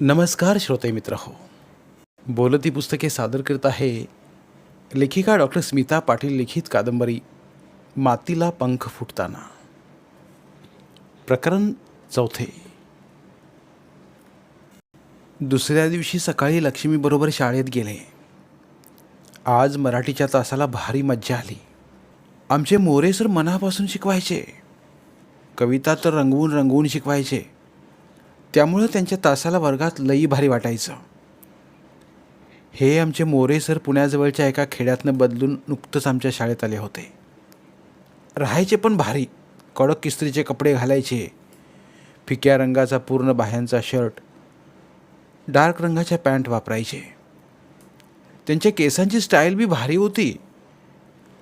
नमस्कार श्रोते मित्र हो. बोलती पुस्तके सादर करत आहे लेखिका डॉक्टर स्मिता पाटील लिखित कादंबरी मातीला पंख फुटताना. प्रकरण चौथे. दुसऱ्या दिवशी सकाळी लक्ष्मीबरोबर शाळेत गेले. आज मराठीच्या तासाला भारी मज्जा आली. आमचे मोरे सर मनापासून शिकवायचे. कविता तर रंगवून रंगवून शिकवायचे. त्यामुळं त्यांच्या तासाला वर्गात लई भारी वाटायचं. हे आमचे मोरे सर पुण्याजवळच्या एका खेड्यातनं बदलून नुकतंच आमच्या शाळेत आले होते. राहायचे पण भारी. कडक किस्त्रीचे कपडे घालायचे. फिक्या रंगाचा पूर्ण बाह्यांचा शर्ट. डार्क रंगाच्या पॅन्ट वापरायचे. त्यांच्या केसांची स्टाईल बी भारी होती.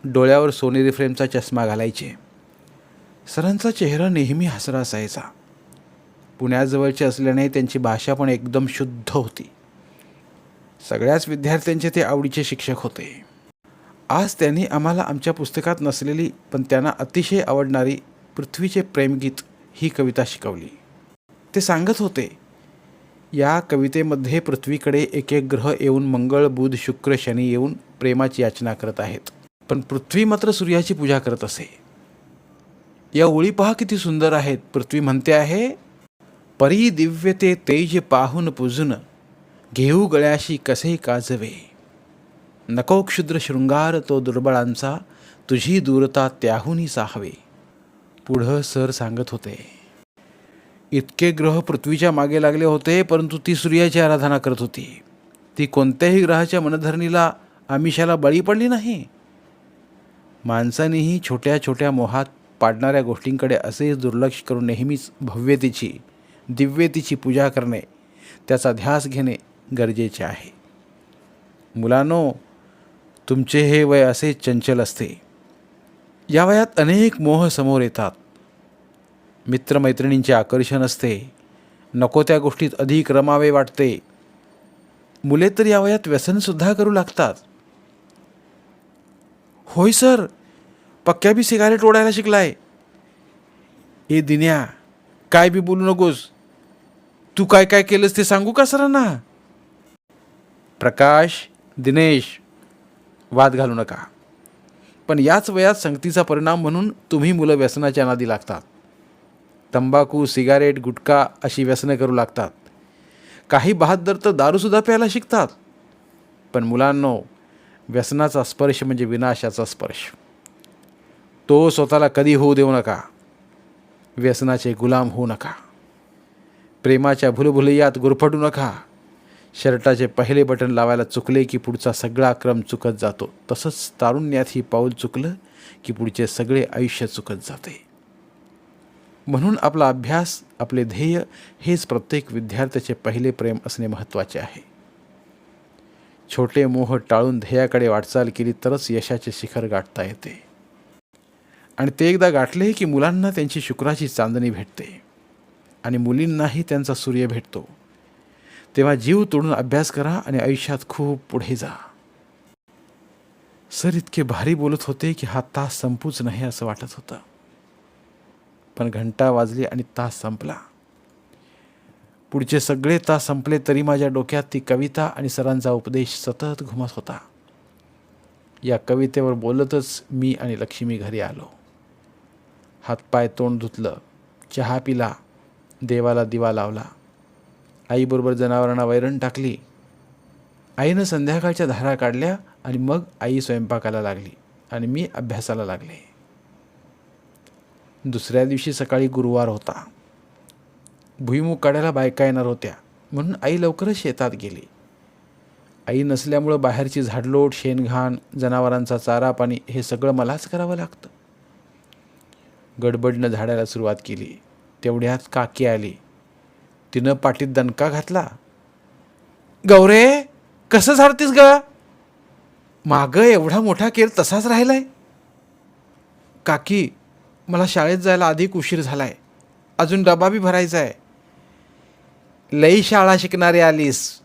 डोळ्यावर सोनेरी फ्रेमचा चष्मा घालायचे. सरांचा चेहरा नेहमी हसरा असायचा पुण्याजवळचे असल्याने त्यांची भाषा पण एकदम शुद्ध होती. सगळ्याच विद्यार्थ्यांचे ते आवडीचे शिक्षक होते. आज त्यांनी आम्हाला आमच्या पुस्तकात नसलेली पण त्यांना अतिशय आवडणारी पृथ्वीचे प्रेमगीत ही कविता शिकवली. ते सांगत होते या कवितेमध्ये पृथ्वीकडे एक एक ग्रह येऊन मंगळ बुध शुक्र शनी येऊन प्रेमाची याचना करत आहेत. पण पृथ्वी मात्र सूर्याची पूजा करत असे. या ओळी पहा किती सुंदर आहेत. पृथ्वी म्हणते आहे परी दिव्य ते तेज पाहून पुजून घेऊ गळ्याशी कसे काजवे. नको क्षुद्र शृंगार तो दुर्बळांचा तुझी दूरता त्याहूनही साहवे. पुढं सर सांगत होते इतके ग्रह पृथ्वीच्या मागे लागले होते परंतु ती सूर्याची आराधना करत होती. ती कोणत्याही ग्रहाच्या मनधरणीला आमिषाला बळी पडली नाही. माणसानेही छोट्या छोट्या मोहात पाडणाऱ्या गोष्टींकडे असेच दुर्लक्ष करून नेहमीच भव्यतेची दिव्यतेची पूजा करणे त्याचा ध्यास घेणे गरजेचे आहे. मुलांनो तुमचे हे वय असे चंचल असते. या वयात अनेक मोह समोर येतात. मित्रमैत्रिणींचे आकर्षण असते. नको त्या गोष्टीत अधिक रमावे वाटते. मुले तर या वयात व्यसनसुद्धा करू लागतात. होय सर पक्क्या बी सिगारेट ओढायला शिकलाय. ए दिन्या काय बी बोलू नकोस. तू काय काय केलंस ते सांगू का सरांना? प्रकाश दिनेश वाद घालू नका. पण याच वयात संगतीचा परिणाम म्हणून तुम्ही मुलं व्यसनाच्या नादी लागतात. तंबाखू सिगारेट गुटखा अशी व्यसनं करू लागतात. काही बहादर तर दारूसुद्धा प्यायला शिकतात. पण मुलांनो व्यसनाचा स्पर्श म्हणजे विनाशाचा स्पर्श. तो स्वतःला कधी होऊ देऊ नका. व्यसनाचे गुलाम होऊ नका. प्रेमाच्या भुलभुलैयात गुरफटू नका. शर्टाचे पहिले बटन लावायला चुकले की पुढचा सगळा क्रम चुकत जातो. तसंच तारुण्यात ही पाऊल चुकलं की पुढचे सगळे आयुष्य चुकत जाते. म्हणून आपला अभ्यास आपले ध्येय हेच प्रत्येक विद्यार्थ्याचे पहिले प्रेम असणे महत्त्वाचे आहे. छोटे मोह टाळून ध्येयाकडे वाटचाल केली तरच यशाचे शिखर गाठता येते. आणि ते एकदा गाठले की मुलांना त्यांची शुक्राची चांदणी भेटते. आणि मुलींनाही त्यांचा सूर्य भेटतो. तेव्हा जीव तोडून अभ्यास करा आणि आयुष्यात खूप पुढे जा. सर इतके भारी बोलत होते की हा तास संपूच नाही असं वाटत होतं. पण घंटा वाजली आणि तास संपला. पुढचे सगळे तास संपले तरी माझ्या डोक्यात ती कविता आणि सरांचा उपदेश सतत घुमत होता. या कवितेवर बोलतच मी आणि लक्ष्मी घरी आलो. हातपाय तोंड धुतलं. चहा पिला. देवाला दिवा लावला. आईबरोबर जनावरांना वैरण टाकली. आईनं संध्याकाळच्या धारा काढल्या आणि मग आई स्वयंपाकाला लागली आणि मी अभ्यासाला लागले. दुसऱ्या दिवशी सकाळी गुरुवार होता. भुईमुग काढायला बायका येणार होत्या म्हणून आई लवकरच शेतात गेली. आई नसल्यामुळं बाहेरची झाडलोट शेणघाण जनावरांचा चारा पाणी हे सगळं मलाच करावं लागतं. गडबडनं झाडायला सुरुवात केली. तेवढ्यात काकी आली. तिनं पाठीत दणका घातला. गौरे कसं झाडतीस ग? मागं एवढा मोठा केर तसाच राहिलाय. काकी मला शाळेत जायला अधिक उशीर झालाय. अजून डबा बी भरायचा आहे लई शाळा शिकणारी आलीस.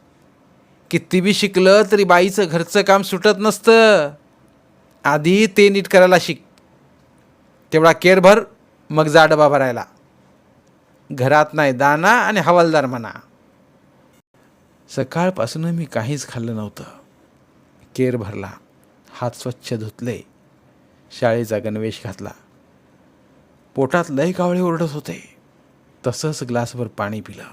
किती बी शिकलं तरी बाईचं घरचं काम सुटत नसतं. आधी ते नीट करायला शिक. तेवढा केर भर मग जा डबा भरायला. घरात नाही दाना आणि हवालदार म्हणा. सकाळपासून मी काहीच खाल्लं नव्हतं. केर भरला हात स्वच्छ धुतले शाळेचा गणवेश घातला. पोटात लय कावळे ओरडत होते. तसंच ग्लासभर पाणी पिलं.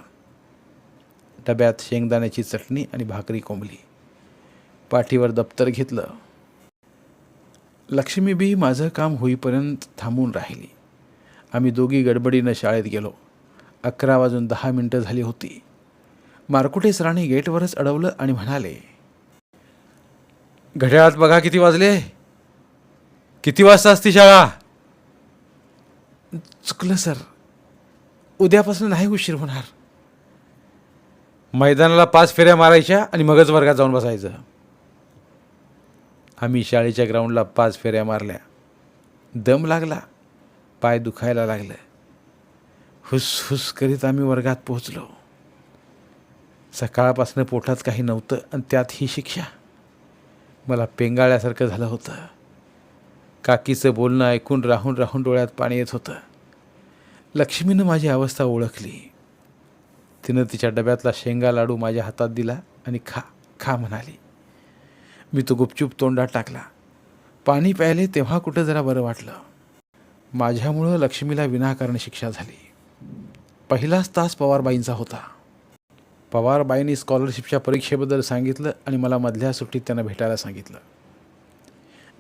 डब्यात शेंगदाण्याची चटणी आणि भाकरी कोंबली. पाठीवर दप्तर घेतलं. लक्ष्मीबी माझं काम होईपर्यंत थांबून राहिली. आम्ही दोघी गडबडीनं शाळेत गेलो. अकरा वाजून दहा मिनटं झाली होती. मारकुटे सरांनी गेटवरच अडवलं आणि म्हणाले घड्याळात बघा किती वाजले. किती वाजता असती शाळा? चुकलं सर. उद्यापासून नाही उशीर होणार. मैदानाला पाच फेऱ्या मारायच्या आणि मगच वर्गात जाऊन बसायचं. आम्ही शाळेच्या ग्राउंडला पाच फेऱ्या मारल्या. दम लागला. पाय दुखायला लागलं. हुस हुस करीत आम्ही वर्गात पोहोचलो. सकाळपासनं पोटात काही नव्हतं आणि त्यात ही शिक्षा. मला पेंगाळ्यासारखं झालं होतं. काकीचं बोलणं ऐकून राहून राहून डोळ्यात पाणी येत होतं. लक्ष्मीनं माझी अवस्था ओळखली. तिनं तिच्या डब्यातला शेंगा लाडू माझ्या हातात दिला आणि खा खा म्हणाली. मी तो गुपचूप तोंडात टाकला. पाणी प्यायले तेव्हा कुठं जरा बरं वाटलं. माझ्यामुळं लक्ष्मीला विनाकारण शिक्षा झाली. पहिलाच तास पवारबाईंचा होता. पवारबाईंनी स्कॉलरशिपच्या परीक्षेबद्दल सांगितलं आणि मला मधल्या सुट्टीत त्यांना भेटायला सांगितलं.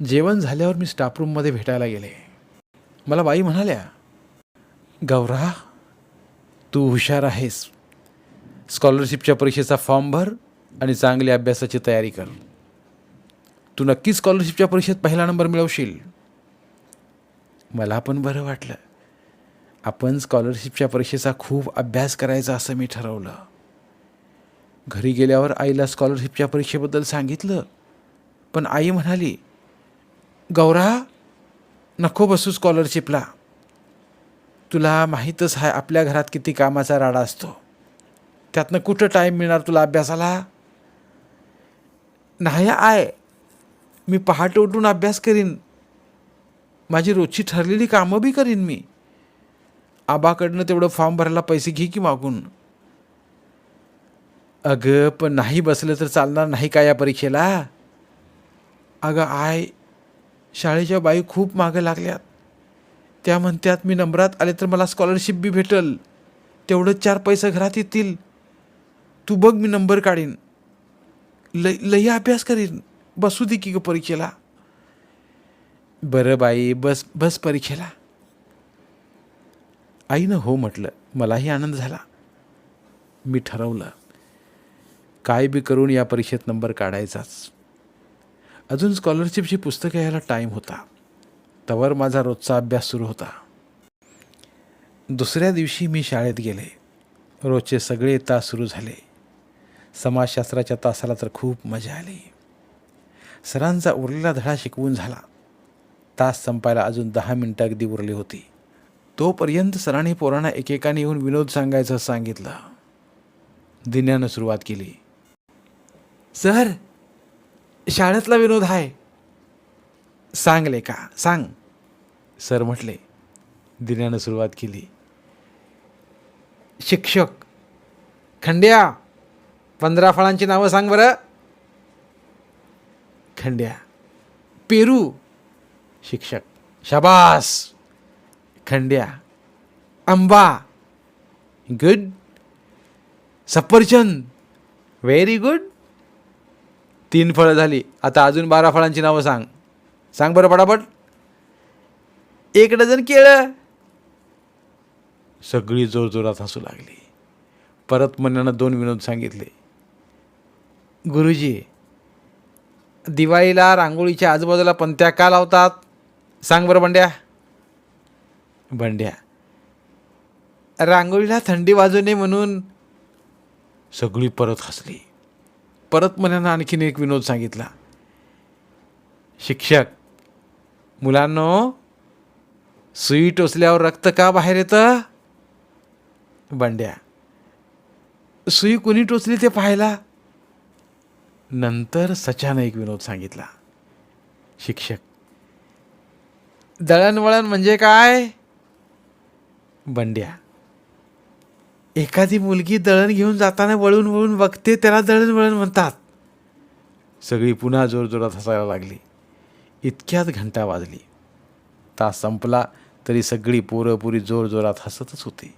जेवण झाल्यावर मी स्टाफरूममध्ये भेटायला गेले. मला बाई म्हणाल्या गौरा तू हुशार आहेस. स्कॉलरशिपच्या परीक्षेचा फॉर्म भर आणि चांगली अभ्यासाची तयारी कर. तू नक्की स्कॉलरशिपच्या परीक्षेत पहिला नंबर मिळवशील. मला पण बरं वाटलं. आपण स्कॉलरशिपच्या परीक्षेचा खूप अभ्यास करायचा असं मी ठरवलं. घरी गेल्यावर आईला स्कॉलरशिपच्या परीक्षेबद्दल सांगितलं. पण आई म्हणाली गौरा नको बसू स्कॉलरशिपला तुला माहीतच आहे आपल्या घरात किती कामाचा राडा असतो. त्यातनं कुठं टाईम मिळणार तुला अभ्यासाला? नाही आय मी पहाटे उठून अभ्यास करीन. माझी रोजची ठरलेली कामं बी करीन मी. आबाकडनं तेवढं फॉर्म भरायला पैसे घे की मागून? अगं पण नाही बसलं तर चालणार नाही का या परीक्षेला? अगं आय शाळेच्या बाई खूप मागं लागल्यात. त्या म्हणत्यात मी नंबरात आले तर मला स्कॉलरशिप बी भेटल. तेवढं चार पैसे घरात येतील. तू बघ मी नंबर काढीन. लय लई अभ्यास करीन. बसू दे की ग परीक्षेला. बरं बाई बस बस परीक्षेला. आईनं हो म्हटलं. मलाही आनंद झाला. मी ठरवलं काय बी करून या परीक्षेत नंबर काढायचाच. अजून स्कॉलरशिपची पुस्तकं यायला टाईम होता. तवर माझा रोजचा अभ्यास सुरू होता. दुसऱ्या दिवशी मी शाळेत गेले. रोजचे सगळे तास सुरू झाले. समाजशास्त्राच्या तासाला तर खूप मजा आली. सरांचा उरलेला धडा शिकवून झाला. तास संपायला अजून दहा मिनटं अगदी उरली होती. तोपर्यंत सरांनी पोरांना एकेकाने येऊन विनोद सांगायचं सांगितलं. दिन्यानं सुरुवात केली. सर शाळेतला विनोद आहे सांगले का सांग. सर म्हटले. दिन्यानं सुरुवात केली. शिक्षक खंड्या पंधरा फळांची नावं सांग बरं. खंड्या पेरू. शिक्षक शाबास. खंड्या आंबा गुड सफरचंद व्हेरी गुड तीन फळं झाली. आता अजून बारा फळांची नावं सांग. सांग बरं पटापट. एक डझन केळं. सगळी जोरजोरात हसू लागली. परत मन्यानं दोन विनोद सांगितले. गुरुजी दिवाळीला रांगोळीच्या आजूबाजूला पंत्या का लावतात? सांग बरं बंड्या. बंड्या रांगोळीला थंडी वाजू नये म्हणून सगळी परत हसली. परत मुलांना आणखीन एक विनोद सांगितला. शिक्षक मुलांनो सुई टोचल्यावर रक्त का बाहेर येतं? बंड्या सुई कुणी टोचली ते पाहायला? नंतर सचानं एक विनोद सांगितला. शिक्षक दळणवळण म्हणजे काय? बंड्या. एखादी मुलगी दळण घेऊन जाताना वळून वळून बघते त्याला दळण वळण म्हणतात. सगळी पुन्हा जोरजोरात हसायला लागली. इतक्यात घंटा वाजली. तास संपला तरी सगळी पोरंपुरी जोरजोरात हसतच होती.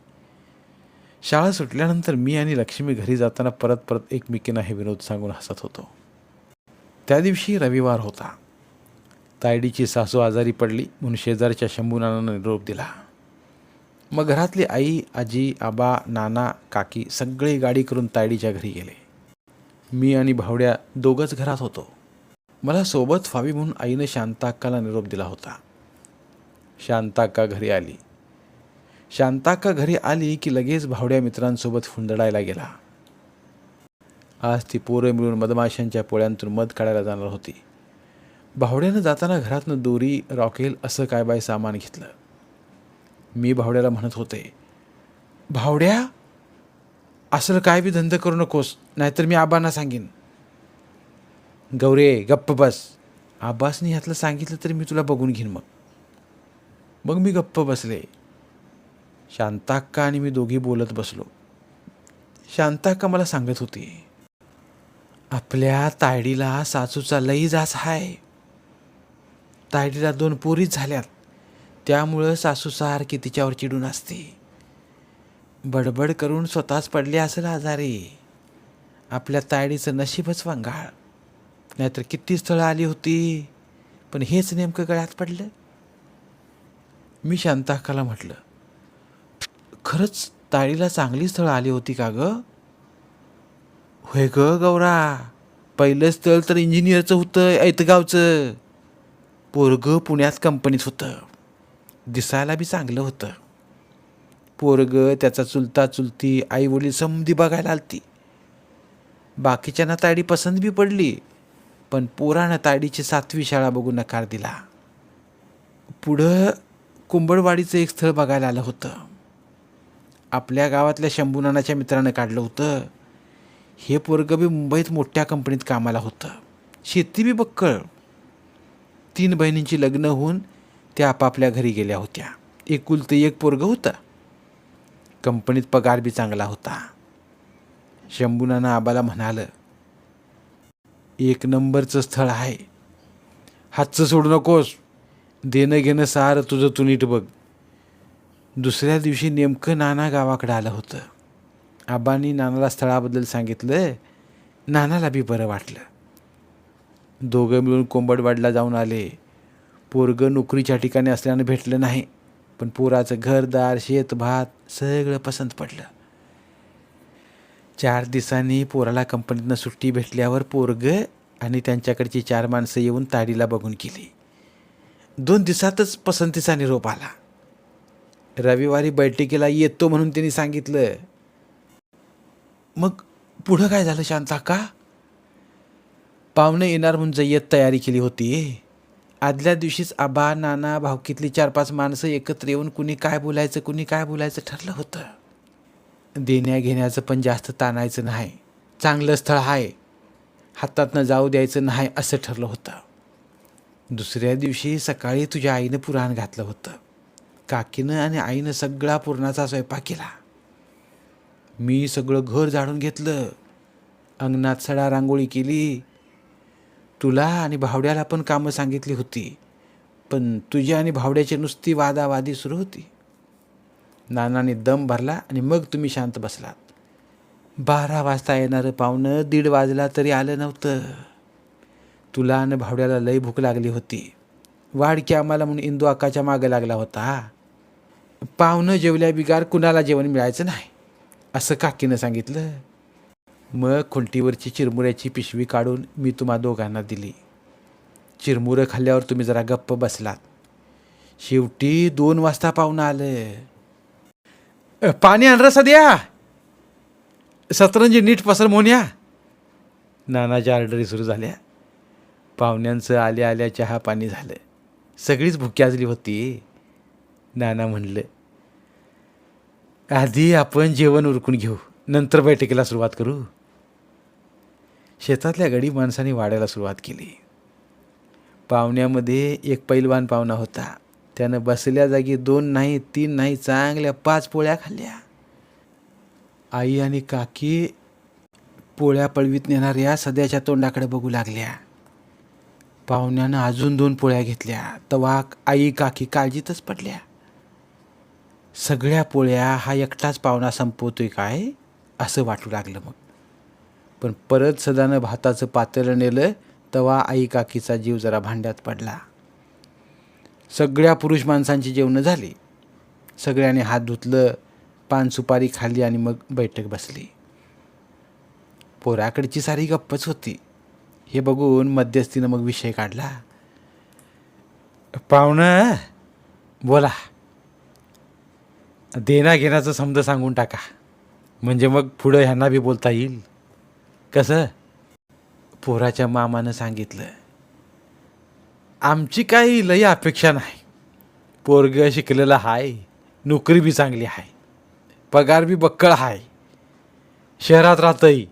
शाळा सुटल्यानंतर मी आणि लक्ष्मी घरी जाताना परत परत एकमेकींना हे विनोद सांगून हसत होतो. त्या दिवशी रविवार होता. तायडीची सासू आजारी पडली म्हणून शेजारच्या शंभूनानं निरोप दिला. मग घरातली आई आजी आबा नाना काकी सगळे गाडी करून तायडीच्या घरी गेले. मी आणि भावड्या दोघंच घरात होतो. मला सोबत व्हावी म्हणून आईनं शांताक्काला निरोप दिला होता. शांताक्का घरी आली. शांताक्का घरी आली की लगेच भावड्या मित्रांसोबत फुंदडायला गेला. आज ती पोरं मिळून मधमाशांच्या पोळ्यांतून मध काढायला जाणार होती. भावड्यानं जाताना घरातनं दोरी रॉकेल असं काय बाय सामान घेतलं. मी भावड्याला म्हणत होते भावड्या असलं काय बी धंद करू नकोस नाहीतर मी आबांना सांगेन. गौरे गप्प बस. आबासनी ह्यातलं सांगितलं तरी मी तुला बघून घेईन मग. मग मी गप्प बसले. शांताक्का आणि मी दोघी बोलत बसलो. शांताक्का मला सांगत होती आपल्या तायडीला सासूचा लई जास हाय. तायडीला दोन पोरीच झाल्यात. त्यामुळं सासू सारखी तिच्यावर चिडून असते. बडबड करून स्वतःच पडले असेल आजारी. आपल्या तायडीचं नशीबच वांगाळ. नाहीतर किती स्थळं आली होती पण हेच नेमकं गळ्यात पडलं? मी शांताकाला म्हटलं खरंच ताळीला चांगली स्थळं आली होती का ग? होय ग गौरा पहिलं स्थळ तर इंजिनियरचं होतं ऐतगावचं. पोरगं पुण्यात कंपनीत होतं. दिसायला बी चांगलं होतं. पोरगं त्याचा चुलता चुलती आई वडील समधी बघायला आलती. बाकीच्यांना ताडी पसंत बी पडली पण पोरानं ताडीची सातवी शाळा बघून नकार दिला. पुढं कुंभळवाडीचं एक स्थळ बघायला आलं होतं. आपल्या गावातल्या शंभूनानाच्या मित्रानं काढलं होतं. हे पोरग बी मुंबईत मोठ्या कंपनीत कामाला होतं. शेती बी बक्कळ. तीन बहिणींची लग्न होऊन त्या आपापल्या घरी गेल्या होत्या. एकुलते एक पोरगं होतं. कंपनीत पगार बी चांगला होता. शंभूनानं आबाला म्हणालं एक नंबरचं स्थळ आहे. हातचं सोडू नकोस. देणं घेणं सार तुझं तू नीट बघ. दुसऱ्या दिवशी नेमकं नाना गावाकडे आलं होतं. आबांनी नानाला स्थळाबद्दल सांगितलं. नानाला बी बरं वाटलं. दोघं मिळून कोंबडवाडला जाऊन आले. पोरगं नोकरीच्या ठिकाणी असल्यानं भेटलं नाही. पण पोराचं घरदार शेत भात सगळं पसंत पडलं. चार दिवसांनी पोराला कंपनीतनं सुट्टी भेटल्यावर पोरगं आणि त्यांच्याकडची चार माणसं येऊन ताडीला बघून गेली. दोन दिवसातच पसंतीचा निरोप आला. रविवारी बैठकीला येतो म्हणून त्यांनी सांगितलं. मग पुढं काय झालं शांता का पाहुणे येणार म्हणून येत तयारी केली होती. आदल्या दिवशीच आबा नाना भावकीतली चार पाच माणसं एकत्र येऊन कुणी काय बोलायचं कुणी काय बोलायचं ठरलं होतं. देण्याघेण्याचं पण जास्त ताणायचं नाही. चांगलं स्थळ आहे हातातनं जाऊ द्यायचं नाही असं ठरलं होतं. दुसऱ्या दिवशी सकाळी तुझ्या आईनं पुराण घातलं होतं. काकीनं आणि आईनं सगळा पुरणाचा स्वयंपाक केला. मी सगळं घर झाडून घेतलं. अंगणात सडा रांगोळी केली. तुला आणि भावड्याला पण कामं सांगितली होती पण तुझ्या आणि भावड्याची नुसती वादावादी सुरू होती. नानाने दम भरला आणि मग तुम्ही शांत बसलात. बारा वाजता येणारं पाहुणं दीड वाजला तरी आलं नव्हतं. तुला आणि भावड्याला लई भूक लागली होती. वाढकी आम्हाला म्हणून इंदू अक्काच्या मागं लागला होता. पाहुणं जेवल्या बिगार कुणाला जेवण मिळायचं नाही असं काकीनं सांगितलं. मग खुंटीवरची चिरमुऱ्याची पिशवी काढून मी तुम्हा दोघांना दिली. चिरमुरं खाल्ल्यावर तुम्ही जरा गप्प बसलात. शेवटी दोन वाजता पाहुणं आलं. पाणी आण सध्या? सतरंजी नीट पसर मोन्या? नानाच्या ऑर्डरी सुरू झाल्या. पाहुण्यांचं आल्या आल्या चहा पाणी झालं. सगळीच भुक्याजली होती. नाना म्हणलं आधी आपण जेवण उरकून घेऊ. नंतर बैठकीला सुरुवात करू. शेतातल्या गरीब माणसाने वाढायला सुरुवात केली. पाहुण्यामध्ये एक पैलवान पाहुणा होता. त्यानं बसल्या जागी दोन नाही तीन नाही चांगल्या पाच पोळ्या खाल्ल्या. आई आणि काकी पोळ्या पळवीत नेणाऱ्या सध्याच्या तोंडाकडे बघू लागल्या. पाहुण्यानं अजून दोन पोळ्या घेतल्या. तवा आई काकी काळजीतच पडल्या. सगळ्या पोळ्या हा एकटाच पाहुणा संपवतोय काय? असं वाटू लागलं मग. पण परत सदानं भाताचं पातेलं नेलं तवा आई काकीचा जीव जरा भांड्यात पडला. सगळ्या पुरुष माणसांची जेवणं झाली. सगळ्यांनी हात धुतलं पान सुपारी खाल्ली आणि मग बैठक बसली. पोराकडची सारी गप्पच होती. हे बघून मध्यस्थीनं मग विषय काढला. पाहुणं बोला. देण्याघेण्याचं घेण्याचं समज सांगून टाका. म्हणजे मग पुढं ह्यांना बी बोलता येईल. कसं? पोराच्या मामानं सांगितलं आमची काही लई अपेक्षा नाही. पोरग शिकलेलं हाय नोकरी बी चांगली आहे पगार बी बक्कळ हाय. शहरात राहतंही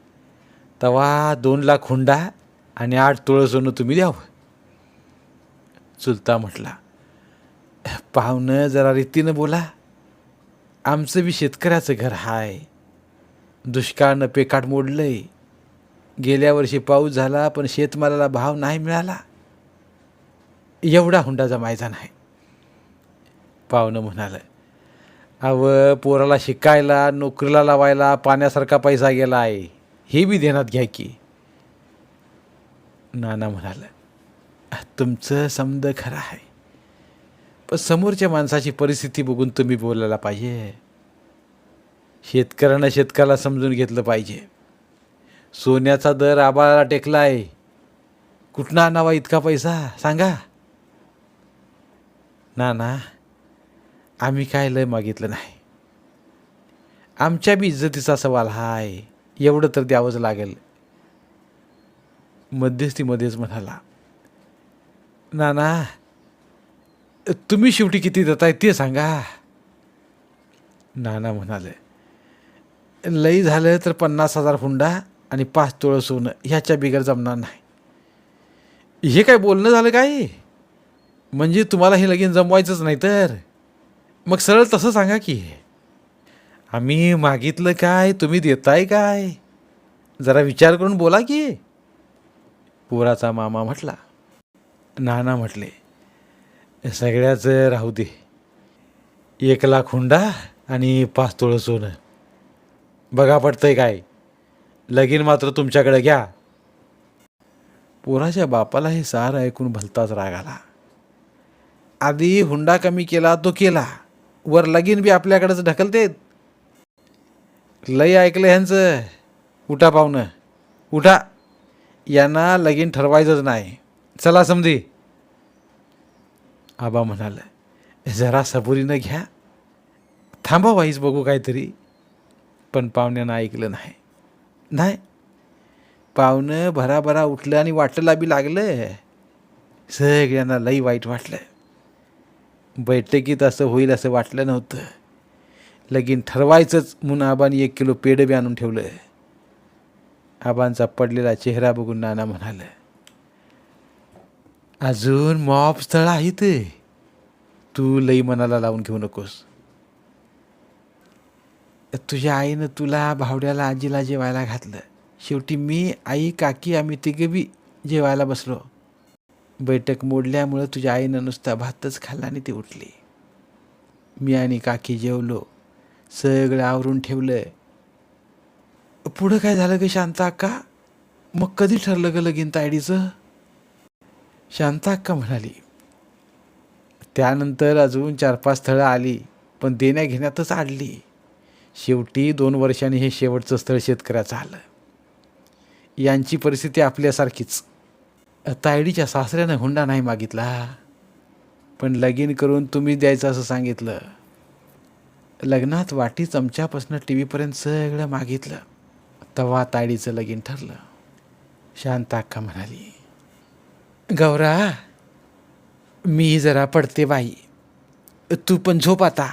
तवा दोन लाख हुंडा आणि आठ तुळं सोनं तुम्ही द्यावं. चुलता म्हटला पाहुणं जरा रीतीनं बोला. आमचं बी शेतकऱ्याचं घर हाय. दुष्काळनं पेकाट मोडलंय. गेल्या वर्षी पाऊस झाला पण शेतमालाला भाव नाही मिळाला. एवढा हुंडा जमायचा नाही. पाहुणं म्हणालं अव पोराला शिकायला नोकरीला लावायला पाण्यासारखा पैसा गेला आहे हे बी देण्यात घ्या की. नाना म्हणालं तुमचं समद खरं आहे. पण समोरच्या माणसाची परिस्थिती बघून तुम्ही बोलायला पाहिजे. शेतकऱ्यानं शेतकऱ्याला समजून घेतलं पाहिजे. सोन्याचा दर आबाळाला टेकला आहे कुठनं आणावा इतका पैसा? सांगा. ना ना आम्ही काय लय मागितलं नाही. आमच्या बी इज्जतीचा सवाल हाय एवढं तर द्यावंच लागेल. मध्यस्थीमध्येच म्हणाला ना तुम्ही शेवटी किती देताय ते सांगा. नाना म्हणाले लई झालं तर पन्नास हजार हुंडा आणि पाच तोळं सोनं ह्याच्या बिगर जमणार नाही. हे काय बोलणं झालं काय? म्हणजे तुम्हाला हे लगीन जमवायचंच नाही तर? मग सरळ तसं सांगा की. आम्ही मागितलं काय? तुम्ही देताय काय? जरा विचार करून बोला की. पोराचा मामा म्हटला. नाना म्हटले सगळ्याच राहू दे. एक लाख हुंडा आणि पाच तोळं सोनं. बघा पडतंय काय. लगीन मात्र तुमच्याकडे घ्या. पोराच्या बापाला हे सार ऐकून भलताच राग आला. आधी हुंडा कमी केला तो केला. वर लगीन बी आपल्याकडेच ढकलतेत. लय ऐकलं ह्यांचं. उठा पाहुणं. उठा. यांना लगीन ठरवायचंच नाही. चला समधी. आबा म्हणाल जरा सबुरीनं घ्या. थांबा वाईस बघू काहीतरी. पण पाहुण्यानं ऐकलं नाही. नाही. पाहुणं भराभरा उठलं आणि वाटला बी लागलं सगळ्यांना लई वाईट वाटलं बैठकीत असं होईल असं वाटलं नव्हतं. लगीन ठरवायचंच म्हणून आबांनी एक किलो पेढं बी आणून ठेवलं आबांचा पडलेला चेहरा बघून नाना म्हणालं अजून मॉप स्थळ आहेत तू लई मनाला लावून घेऊ नकोस. तुझ्या आईनं तुला भावड्याला आजीला जेवायला घातलं. शेवटी मी आई काकी आम्ही तिघे बी जेवायला बसलो. बैठक मोडल्यामुळं तुझ्या आईनं नुसता भातच खाल्ला आणि ती उठली. मी आणि काकी जेवलो. सगळं आवरून ठेवलं. पुढं काय झालं ग शांता अक्का? मग कधी ठरलं ग लगीन तायडीचं? शांता अक्का म्हणाली त्यानंतर अजून चार पाच स्थळं आली पण देण्या घेण्यातच आडली. शेवटी दोन वर्षांनी हे शेवटचं स्थळ शेतकऱ्याचं आलं. यांची परिस्थिती आपल्यासारखीच. तायडीच्या सासऱ्यानं हुंडा नाही मागितला. पण लगीन करून तुम्ही द्यायचं असं सांगितलं. लग्नात वाटी चमच्यापासून टी व्हीपर्यंत सगळं मागितलं. तवा तायडीचं लगीन ठरलं. शांत अक्का म्हणाली गौरा मी जरा पडते बाई. तू पण झोप आता.